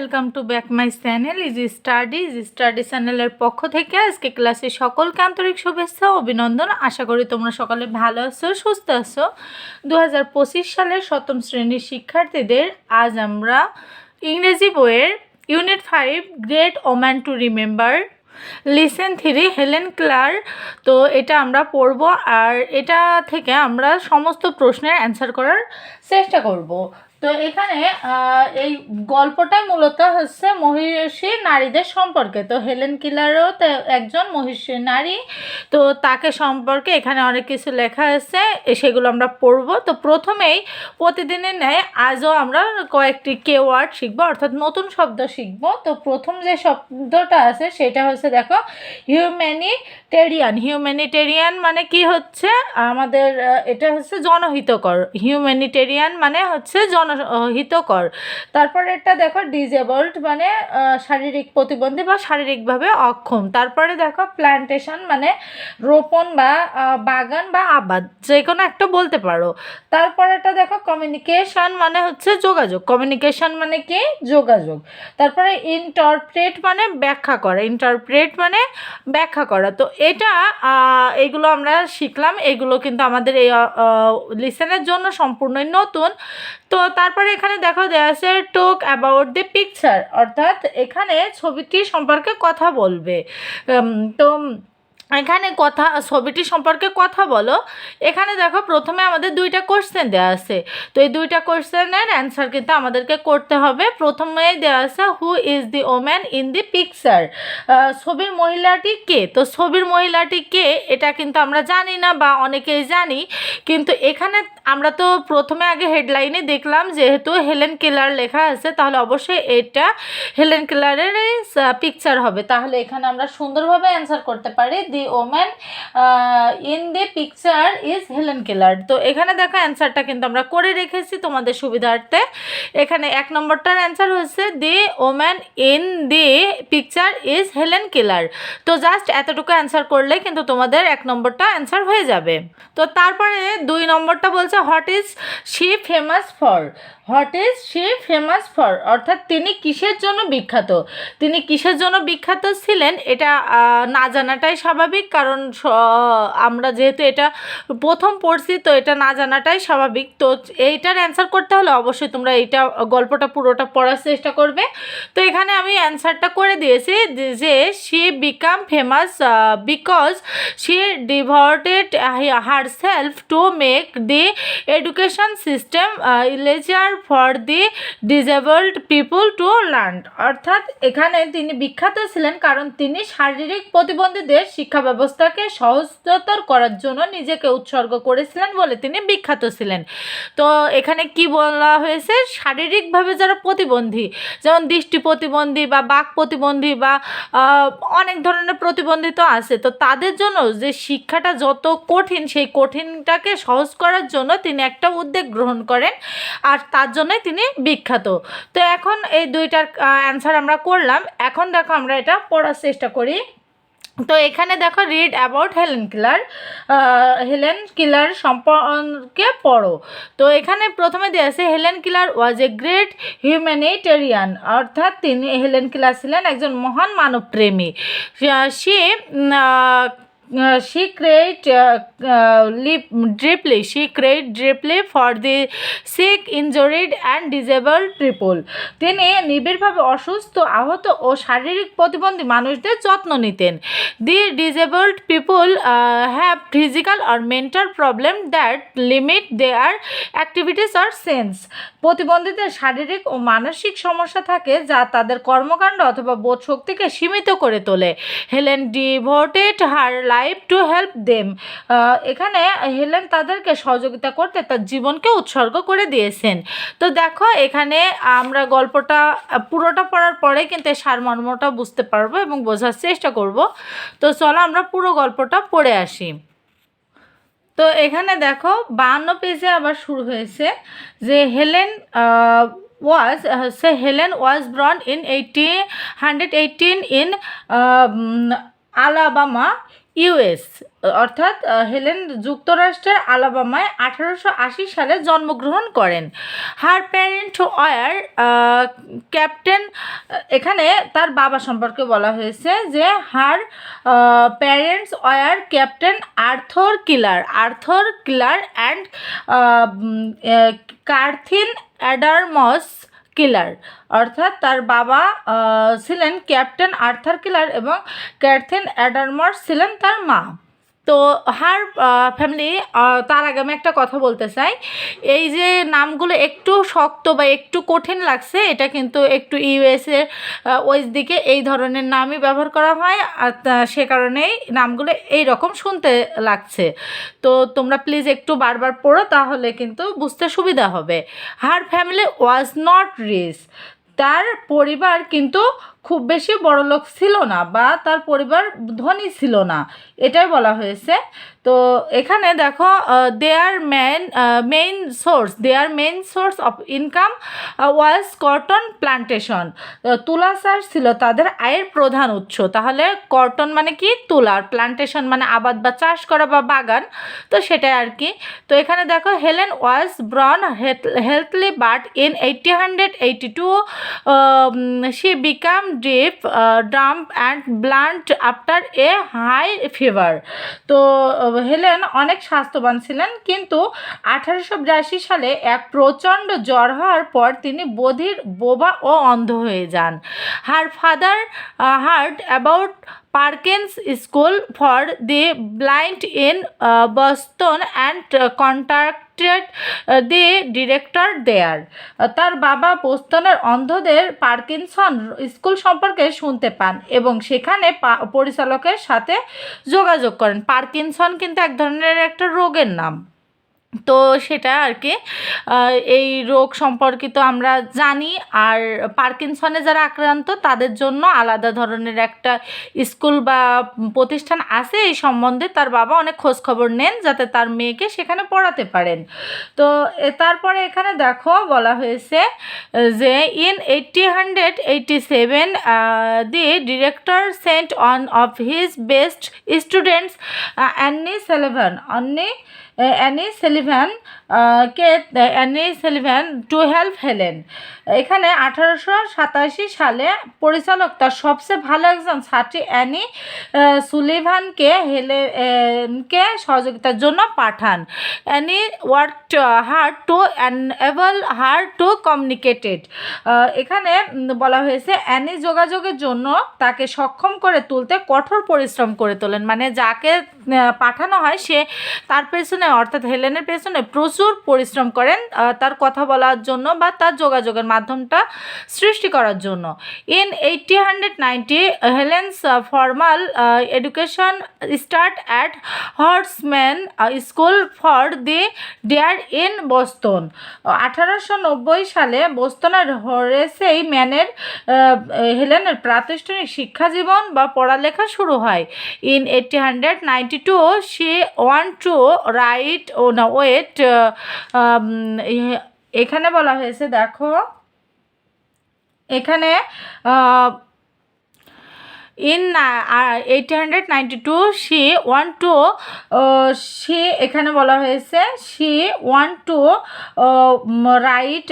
Welcome to back my channel is study is study চ্যানেলের পক্ষ থেকে আজকে ক্লাসে সকলকে আন্তরিক শুভেচ্ছা অভিনন্দন। আশা করি তোমরা সকলে ভালো আছো, সুস্থ আছো। দু হাজার পঁচিশ সালের সপ্তম শ্রেণির শিক্ষার্থীদের আজ আমরা ইংরেজি বইয়ের unit five great woman to remember lesson three Helen Keller তো এটা আমরা পড়ব আর এটা থেকে আমরা সমস্ত প্রশ্নের অ্যান্সার করার চেষ্টা করব। তো এখানে এই গল্পটা মূলত হচ্ছে মহিষী নারীদের সম্পর্কে। তো হেলেন কিলারও তো একজন মহিষী নারী। তো তাকে সম্পর্কে এখানে অনেক কিছু লেখা আছে সেগুলো আমরা পড়ব। তো প্রথমেই প্রতিদিনের ন্যায় আজও আমরা কয়েকটি কে ওয়ার্ড শিখব, অর্থাৎ নতুন শব্দ শিখব। তো প্রথম যে শব্দটা আছে সেটা হচ্ছে দেখো হিউম্যানিটেরিয়ান হিউম্যানিটেরিয়ান মানে কি হচ্ছে? আমাদের এটা হচ্ছে জনহিতকর। হিউম্যানিটেরিয়ান মানে হচ্ছে জনহিতকর তারপর এটা দেখো ডিজেবলড মানে শারীরিক প্রতিবন্ধী বা শারীরিকভাবে অক্ষম। তারপরে দেখো প্ল্যান্টেশন মানে রোপণ বা বাগান বা আবাদ যে কোনো একটা বলতে পারো। তারপরে এটা দেখো কমিউনিকেশন মানে হচ্ছে যোগাযোগ। কমিউনিকেশন মানে কি? যোগাযোগ। তারপরে ইন্টারপ্রেট মানে ব্যাখ্যা করা। ইন্টারপ্রেট মানে ব্যাখ্যা করা। তো এটা এগুলো আমরা শিখলাম। এগুলো কিন্তু আমাদের এই লিসেনের জন্য সম্পূর্ণই নতুন। তো তারপরে এখানে দেখো আছে টোক অ্যাবাউট দি পিকচার অর্থাৎ এখানে ছবিটি সম্পর্কে কথা বলবে। তো এখানে কথা, ছবিটি সম্পর্কে কথা বলো। এখানে দেখো প্রথমে আমাদের দুইটা কোশ্চেন দেওয়া আছে। তো এই দুইটা কোশ্চেনের অ্যান্সার কিন্তু আমাদেরকে করতে হবে। প্রথমেই দেওয়া আছে who is the woman in the picture ছবির মহিলাটি কে? তো ছবির মহিলাটি কে? এটা কিন্তু আমরা জানি না বা অনেকেই জানি। কিন্তু এখানে আমরা তো প্রথমে আগে হেডলাইনে দেখলাম যেহেতু হেলেন কেলার লেখা আছে, তাহলে অবশ্যই এটা হেলেন কেলারের পিকচার হবে। তাহলে এখানে আমরা সুন্দরভাবে অ্যান্সার করতে পারি। The woman in the picture is Helen Keller তো এখানে দেখো অ্যান্সারটা কিন্তু আমরা করে রেখেছি তোমাদের সুবিধার্থে। এখানে এক নম্বরটার অ্যান্সার হচ্ছে the woman in the picture is Helen Keller তো জাস্ট এতটুকু অ্যান্সার করলে কিন্তু তোমাদের এক নম্বরটা অ্যান্সার হয়ে যাবে। তো তারপরে দুই নম্বরটা বলছে what is she famous for what is she famous for? অর্থাৎ তিনি কিসের জন্য বিখ্যাত? তিনি কিসের জন্য বিখ্যাত ছিলেন? এটা না জানাটাই স্বাভাবিক, কারণ স- আমরা যেহেতু এটা প্রথম পড়ছি, তো এটা না জানাটাই স্বাভাবিক। তো এইটার অ্যান্সার করতে হলে অবশ্যই তোমরা এইটা, গল্পটা পুরোটা পড়ার চেষ্টা করবে। তো এখানে আমি অ্যান্সারটা করে দিয়েছি, যে- she became famous because she devoted herself to make the education system easier for the disabled people to learn অর্থাৎ এখানে তিনি বিখ্যাত ছিলেন কারণ তিনি শারীরিক প্রতিবন্ধীদের শিক্ষা ব্যবস্থাকে সহজতর করার জন্য নিজেকে উৎসর্গ করেছিলেন বলে তিনি বিখ্যাত ছিলেন। তো এখানে কি বলা হয়েছে? শারীরিকভাবে যারা প্রতিবন্ধী, যেমন দৃষ্টি প্রতিবন্ধী বা বাক প্রতিবন্ধী বা অনেক ধরনের প্রতিবন্ধিত আছে, তো তাদের জন্য যে শিক্ষাটা যত কঠিন, সেই কঠিনটাকে সহজ করার জন্য তিনি একটা উদ্যোগ গ্রহণ করেন। আর তার জন্যই তিনি বিখ্যাত। তো এখন এই দুইটার অ্যান্সার আমরা করলাম। এখন দেখো আমরা এটা পড়ার চেষ্টা করি। তো এখানে দেখো read about Helen Keller Helen Keller সম্পর্কে পড়ো। তো এখানে প্রথমে দেওয়া আছে Helen Keller was a great humanitarian অর্থাৎ তিনি হেলেন কিলার ছিলেন একজন মহান মানবপ্রেমী। সে she create uh, uh, live deeply she create deeply for the sick injured and তিনি নিবিড়ভাবে অসুস্থ আহত ও শারীরিক প্রতিবন্ধী মানুষদের যত্ন নিতেন। The disabled people have physical R mental problem that limit their activities R sense প্রতিবন্ধীদের শারীরিক ও মানসিক সমস্যা থাকে যা তাদের কর্মকাণ্ড অথবা বোধ শক্তিকে সীমিত করে তোলে। Helen devoted her life to help them এখানে হেলেন তাদেরকে সহযোগিতা করতে তার জীবনকে উৎসর্গ করে দিয়েছেন। তো দেখো, এখানে আমরা গল্পটা, পুরোটা পড়ার পরে কিন্তু এই সারমর্মটা বুঝতে পারব এবং বোঝার চেষ্টা করব। তো চলো আমরা পুরো গল্পটা পড়ে আসি। তো এখানে দেখো, বাহান্ন পেজে আবার শুরু হয়েছে যে Helen was say Helen was born in eighty hundred eighteen in Alabama. US, অর্থাৎ হেলেন যুক্তরাষ্ট্রের আলাবামায় আঠারোশো আশি সালে জন্মগ্রহণ করেন। হার প্যারেন্ট ওয়ার ক্যাপ্টেন, এখানে তার বাবা সম্পর্কে বলা হয়েছে যে her parents were captain Arthur Keller. Arthur Keller and Katherine Adams Keller. অর্থাৎ তার বাবা ছিলেন ক্যাপ্টেন আর্থার কিলার এবং ক্যাথেন অ্যাডারমার ছিলেন তার মা। তো হার ফ্যামিলি তার আগে আমি একটা কথা বলতে চাই। এই যে নামগুলো একটু শক্ত বা একটু কঠিন লাগছে, এটা কিন্তু একটু ইউএসের ওই দিকে এই ধরনের নামই ব্যবহার করা হয়। আর সে কারণেই নামগুলো এই রকম শুনতে লাগছে। তো তোমরা প্লিজ একটু বারবার পড়ো, তাহলে কিন্তু বুঝতে সুবিধা হবে। Her family was not rich তার পরিবার কিন্তু খুব বেশি বড়লোক ছিল না বা তার পরিবার ধনী ছিল না। এটাই বলা হয়েছে। তো এখানে দেখো their men main source their main source of income was cotton plantation তুলা চাষ ছিল তাদের আয়ের প্রধান উৎস। তাহলে কটন মানে কি? তুলার প্লান্টেশন মানে আবাদ বা চাষ করা বা বাগান। তো সেটাই আর কি। তো এখানে দেখো Helen was born healthy but in eighty hundred eighty two she became deaf dumb and blind after a high fever তো হেলেন অনেক স্বাস্থ্যবান ছিলেন, কিন্তু আঠারোশো বিরাশি সালে এক প্রচণ্ড জ্বর হওয়ার পর তিনি বধির বোবা ও অন্ধ হয়ে যান। Her father heard about Perkins school for the blind in Boston and contracted the director there. তার বাবা বোস্টনের অন্ধদের পার্কিনসন স্কুল সম্পর্কে শুনতে পান এবং সেখানে পরিচালকের সাথে যোগাযোগ করেন। পার্কিনসন কিন্তু এক ধরনের একটা রোগের নাম। তো সেটা আর কি এই রোগ সম্পর্কিত আমরা জানি। আর পার্কিনসনে যারা আক্রান্ত, তাদের জন্য আলাদা ধরনের একটা স্কুল বা প্রতিষ্ঠান আছে এই সম্বন্ধে। তার বাবা অনেক খোঁজ খবর নেন যাতে তার মেয়েকে সেখানে পড়াতে পারেন। তো তারপরে এখানে দেখো বলা হয়েছে যে in eighty hundred eighty seven the director sent on of his best students Annie Sullivan Annie Annie Sullivan K Annie Sullivan to help Helen. এখানে আঠারোশো সাতাশি সালে পরিচালক, তার সবচেয়ে ভালো একজন ছাত্রী অ্যানি সুলিভানকে হেলেনকে সহযোগিতার জন্য পাঠান। Annie work her to enable her to communicated. এখানে বলা হয়েছে, অ্যানি যোগাযোগের জন্য তাকে সক্ষম করে তুলতে কঠোর পরিশ্রম করে তোলেন। মানে যাকে পাঠানো হয় সে তার পেছনে অর্থাৎ হেলেনের পেছনে প্রচুর পরিশ্রম করেন তার কথা বলার জন্য বা তার যোগাযোগের মাধ্যমটা সৃষ্টি করার জন্য। In eighty hundred ninety Helen's formal education start at Horace Mann school for the deaf in Boston আঠারোশো নব্বই সালে বোস্টনের হরেসেই ম্যানের হেলেনের প্রাতিষ্ঠানিক শিক্ষা জীবন বা পড়ালেখা শুরু হয়। In eighty hundred ninety two C one two right ও না ওয়েট এখানে বলা হয়েছে দেখো এখানে in eight hundred two C one two C এখানে বলা হয়েছে C one two right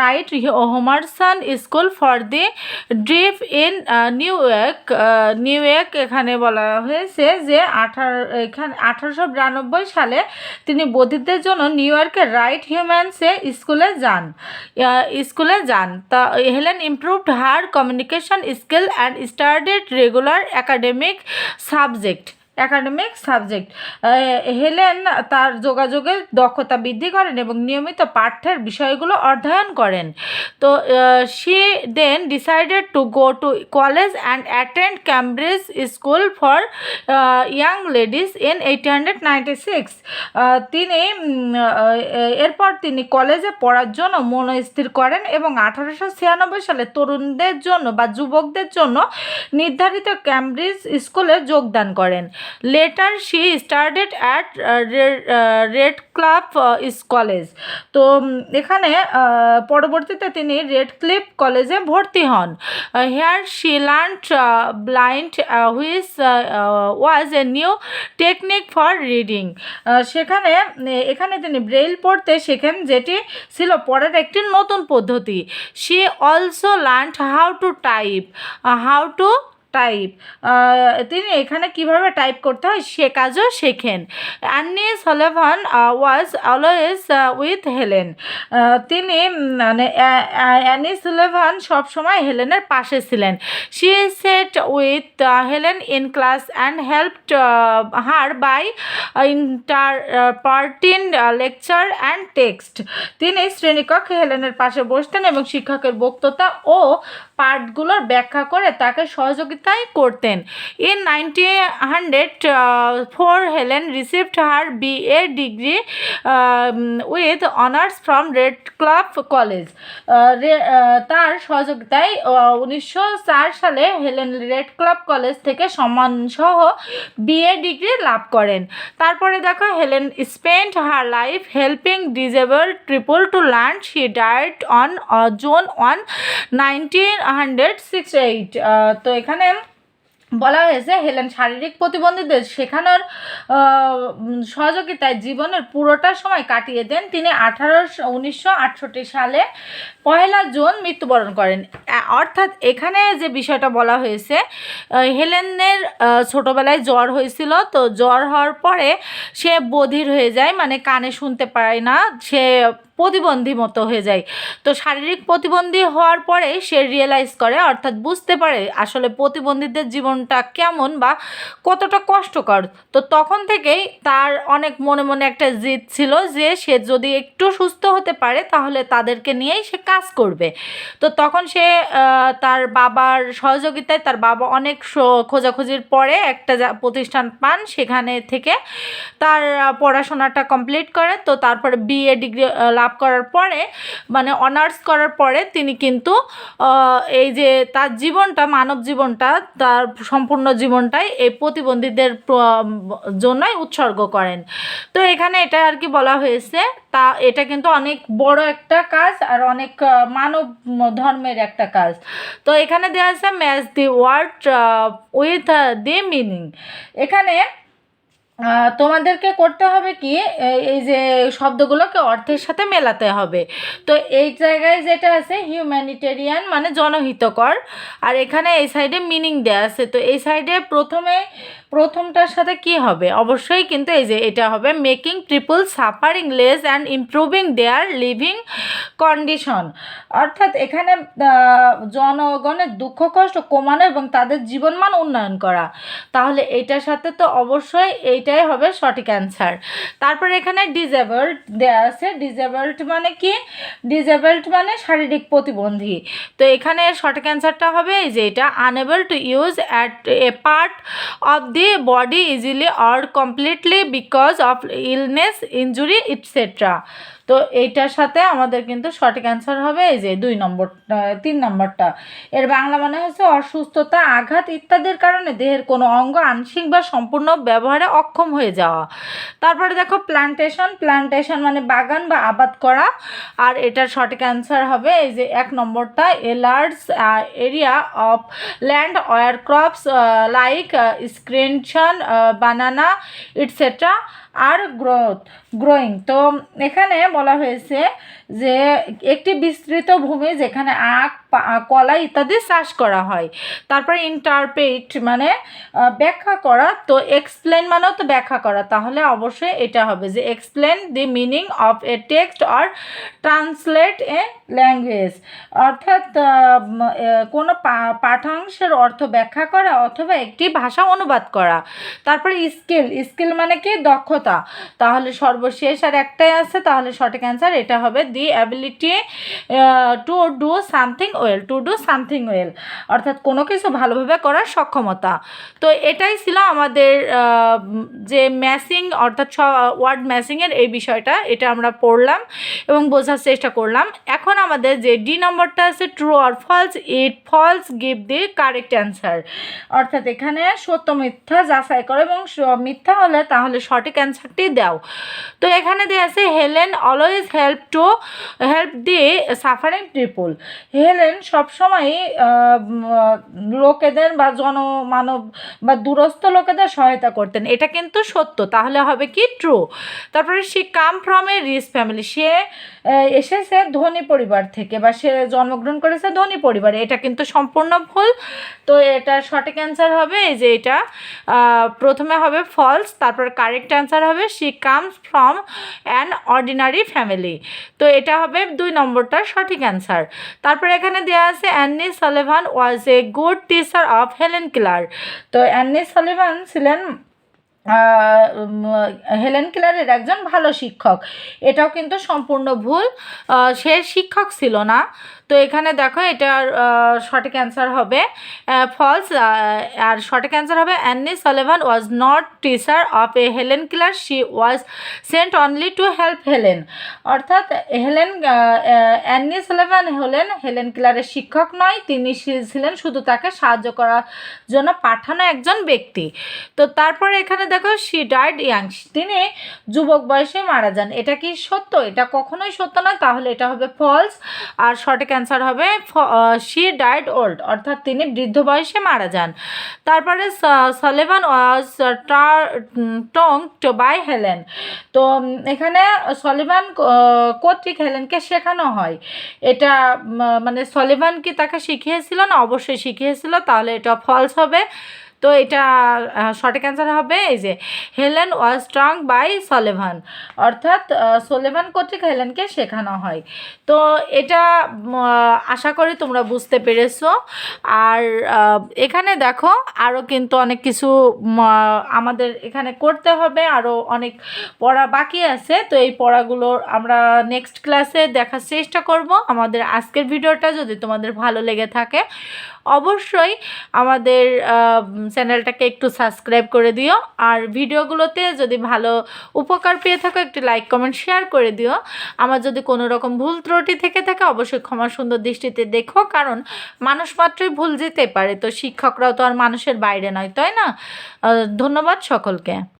right Humason school for the deaf in New York New York এখানে বলা হয়েছে যে আঠারো, এখানে আঠারোশো বিরানব্বই সালে তিনি বধিরদের জন্য নিউ ইয়র্কের রাইট হিউম্যানসে স্কুলে যান স্কুলে যান। তা Helen improved her communication skill and started regular academic subject academic subject Helen তার যোগাযোগের দক্ষতা বৃদ্ধি করেন এবং নিয়মিত পাঠ্যের বিষয়গুলো অধ্যয়ন করেন। তো she then decided to go to college and attend Cambridge school for young ladies in eight hundred ninety six তিনি এরপর তিনি কলেজে পড়ার জন্য মনস্থির করেন এবং আঠারোশো ছিয়ানব্বই সালে তরুণদের জন্য বা যুবকদের জন্য নির্ধারিত ক্যামব্রিজ স্কুলে যোগদান করেন। Later she started at Radcliffe college তো এখানে আহ, পরবর্তীতে তিনি রেড ক্লিপ কলেজে ভর্তি হন। Hair she learn blind which was a new technique for reading সেখানে এখানে তিনি ব্রেইল পড়তে শেখেন যেটি ছিল পড়ার একটি নতুন পদ্ধতি। She also learn how to type how to type তিনি এখানে কীভাবে টাইপ করতে হয়? সে কাজও শেখেন। Annie Sullivan was always with Helen তিনি মানে অ্যা- অ্যা- অ্যানি সুলেভান সবসময় হেলেনের পাশে ছিলেন। She sat with Helen in class and helped her by interpreting lecture and text তিনি শ্রেণীকক্ষে হেলেনের পাশে বসতেন এবং শিক্ষকের বক্তৃতা ও পাঠগুলোর ব্যাখ্যা করে তাকে সহযোগিতাই করতেন। In ninety hundred four Helen received her B A degree with honours from Radcliffe college তার সহযোগিতায় উনিশশো চার সালে হেলেন রেড ক্লাব কলেজ থেকে সম্মানসহ বিএ ডিগ্রি লাভ করেন। তারপরে দেখো Helen spend her life helping disable people to learn she died on June on nineteen hundred six eight তো এখানে বলা হয়েছে হেলেন শারীরিক প্রতিবন্ধীদের শেখানোর সহযোগিতায় জীবনের পুরোটা সময় কাটিয়ে দেন। তিনি আঠারোশো উনিশশো সালে পহেলা জুন মৃত্যুবরণ করেন। অর্থাৎ এখানে যে বিষয়টা বলা হয়েছে হেলেনের ছোটোবেলায় জ্বর হয়েছিল, তো জ্বর হওয়ার পরে সে বধির হয়ে যায় মানে কানে শুনতে পায় না, সে প্রতিবন্ধী মতো হয়ে যায়। তো শারীরিক প্রতিবন্ধী হওয়ার পরে সে রিয়েলাইজ করে, অর্থাৎ বুঝতে পারে আসলে প্রতিবন্ধীদের জীবনটা কেমন বা কতটা কষ্টকর। তো তখন থেকেই তার অনেক মনে মনে একটা জিদ ছিল যে সে যদি একটু সুস্থ হতে পারে তাহলে তাদেরকে নিয়েই সে কাজ করবে। তো তখন সে তার বাবার সহযোগিতায় তার বাবা অনেক খোঁজাখুঁজির পরে একটা প্রতিষ্ঠান পান সেখানে থেকে তার পড়াশোনাটা কমপ্লিট করে। তো তারপরে বিএ ডিগ্রি লাভ করার পরে মানে অনার্স করার পরে তিনি কিন্তু এই যে তার জীবনটা, মানব জীবনটা, তার সম্পূর্ণ জীবনটাই এই প্রতিবন্ধীদের জন্যই উৎসর্গ করেন। তো এখানে এটা আর কি বলা হয়েছে, তা এটা কিন্তু অনেক বড় একটা কাজ আর অনেক মানব ধর্মের একটা কাজ। তো এখানে দেওয়া আছে match the word with the meaning এখানে তোমাদেরকে করতে হবে কি এই- যে শব্দগুলোকে অর্থের সাথে মেলাতে হবে। তো এই জায়গায় যেটা আছে হিউম্যানিটেরিয়ান মানে জনহিতকর, আর এখানে এই সাইডে মিনিং দেওয়া আছে। তো এই সাইডে প্রথমে প্রথমটার সাথে কি হবে? অবশ্যই কিন্তু এই যে এটা হবে making people suffering less and improving their living condition অর্থাৎ এখানে জনগণের দুঃখ, কষ্ট কমানো এবং তাদের জীবনমান উন্নয়ন করা। তাহলে এইটার সাথে তো অবশ্যই এইটাই হবে সঠিক অ্যান্সার তারপর এখানে ডিজেবলড দেওয়া আছে। ডিজেবলড মানে কি? ডিজেবলড মানে শারীরিক প্রতিবন্ধী। তো এখানে সঠিক অ্যান্সারটা হবে এই যে এটা unable to use at a part of the body easily or completely because of illness injury etcetera তো এইটার সাথে আমাদের কিন্তু সঠিক অ্যান্সার হবে এই যে দুই নম্বর তিন নম্বরটা। এর বাংলা মানে হচ্ছে অসুস্থতা, আঘাত ইত্যাদির কারণে দেহের কোনো অঙ্গ আংশিক বা সম্পূর্ণ ব্যবহারে অক্ষম হয়ে যাওয়া। তারপরে দেখো প্ল্যান্টেশন প্ল্যান্টেশন মানে বাগান বা আবাদ করা। আর এটার সঠিক অ্যান্সার হবে এই যে এক নম্বরটা a large area of land where crops like স্ক্রিনশন banana etcetera R growth growing. তো এখানে বলা হয়েছে যে একটি বিস্তৃত ভূমি যেখানে আখ কলা ইত্যাদি চাষ করা হয়। তারপরে ইন্টারপ্রেট মানে ব্যাখ্যা করা, তো এক্সপ্লেন মানেও তো ব্যাখ্যা করা। তাহলে অবশ্যই এটা হবে যে explain the meaning of a text or translate a language অর্থাৎ কোনো পাঠাংশের অর্থ ব্যাখ্যা করা অথবা একটি ভাষা অনুবাদ করা। তারপরে স্কিল স্কিল মানে কি? দক্ষতা। তাহলে সর্বশেষ আর একটাই আছে, তাহলে সঠিক অ্যান্সার এটা হবে the ability to do something well to do something well অর্থাৎ কোনো কিছু ভালোভাবে করার সক্ষমতা। তো এটাই ছিল আমাদের যে ম্যাসিং অর্থাৎ ওয়ার্ড ম্যাসিংয়ের এই বিষয়টা, এটা আমরা পড়লাম এবং বোঝার চেষ্টা করলাম। এখন আমাদের যে ডি নম্বরটা আছে true R false it false give the correct answer অর্থাৎ এখানে সত্য, মিথ্যা যাচাই করো এবং মিথ্যা হলে তাহলে সঠিক অ্যান্সারটি দাও। তো এখানে দেওয়া আছে Helen always help to help the suffering people Helen ah, লোকেদের বা জনমানব বা দূরস্থ লোকেদের সহায়তা করতেন। এটা কিন্তু সত্য তাহলে হবে কি ট্রু তারপরে she come from a rich family সে এসেছে ধনী পরিবার থেকে বা সে জন্মগ্রহণ করেছে ধনী পরিবারে। এটা কিন্তু সম্পূর্ণ ভুল। তো এটা সঠিক অ্যান্সার হবে এই যে এটা প্রথমে হবে ফলস তারপর কারেক্ট অ্যান্সার হবে। She comes from an ordinary family তো এটা হবে দুই নম্বরটা সঠিক অ্যান্সার। তারপর এখানে দেওয়া আছে Annie Sullivan was a good teacher of Helen Keller তো অ্যান্নি সালেভান ছিলেন হেলেন কিলারের একজন ভালো শিক্ষক। এটাও কিন্তু সম্পূর্ণ ভুল। সে শিক্ষক ছিল না। তো এখানে দেখো, এটার সঠিক অ্যান্সার হবে ফলস আর সঠিক অ্যান্সার হবে Annie Sullivan was not teacher of a Helen Keller she was sent only to help Helen অর্থাৎ হেলেন অ্যান্নি সালেভান হলেন হেলেন কিলারের শিক্ষক নয়, তিনি ছিলেন শুধু তাকে সাহায্য করার জন্য পাঠানো একজন ব্যক্তি। তো তারপরে এখানে দেখো শি ডাইড ইয়াং তিনি যুবক বয়সে মারা যান। এটা কি সত্য? এটা কখনোই সত্য নয়। তাহলে এটা হবে ফলস আর সঠিক অ্যান্সার হবে শি ডাইড ওল্ড অর্থাৎ তিনি বৃদ্ধ বয়সে মারা যান। তারপরে সলেভান ওয়াজ টং টু বাই হেলেন তো এখানে সলিভান কর্তৃক হেলেনকে শেখানো হয়। এটা মানে সলিভান কি তাকে শিখিয়েছিল না? অবশ্যই শিখিয়েছিল। তাহলে এটা ফলস হবে। তো এটা সঠিক অ্যান্সার হবে এই যে, Helen was strong by Sullivan. অর্থাৎ সলেভান কর্তৃক হেলেনকে শেখানো হয়। তো এটা আশা করি তোমরা বুঝতে পেরেছ। আর এখানে দেখো আরও কিন্তু অনেক কিছু আমাদের এখানে করতে হবে। আরও অনেক পড়া বাকি আছে। তো এই পড়াগুলো আমরা নেক্সট ক্লাসে দেখার চেষ্টা করব। আমাদের আজকের ভিডিওটা যদি তোমাদের ভালো লেগে থাকে অবশ্যই আমাদের চ্যানেলটাকে একটু সাবস্ক্রাইব করে দিও। আর ভিডিওগুলোতে যদি ভালো উপকার পেয়ে থাকো, একটু লাইক, কমেন্ট, শেয়ার করে দিও। আমার যদি কোনো রকম ভুল ত্রুটি থেকে থাকে, অবশ্যই ক্ষমা সুন্দর দৃষ্টিতে দেখো, কারণ মানুষ মাত্রই ভুল যেতে পারে। তো শিক্ষকরাও তো আর মানুষের বাইরে নয়, তাই না? ধন্যবাদ সকলকে।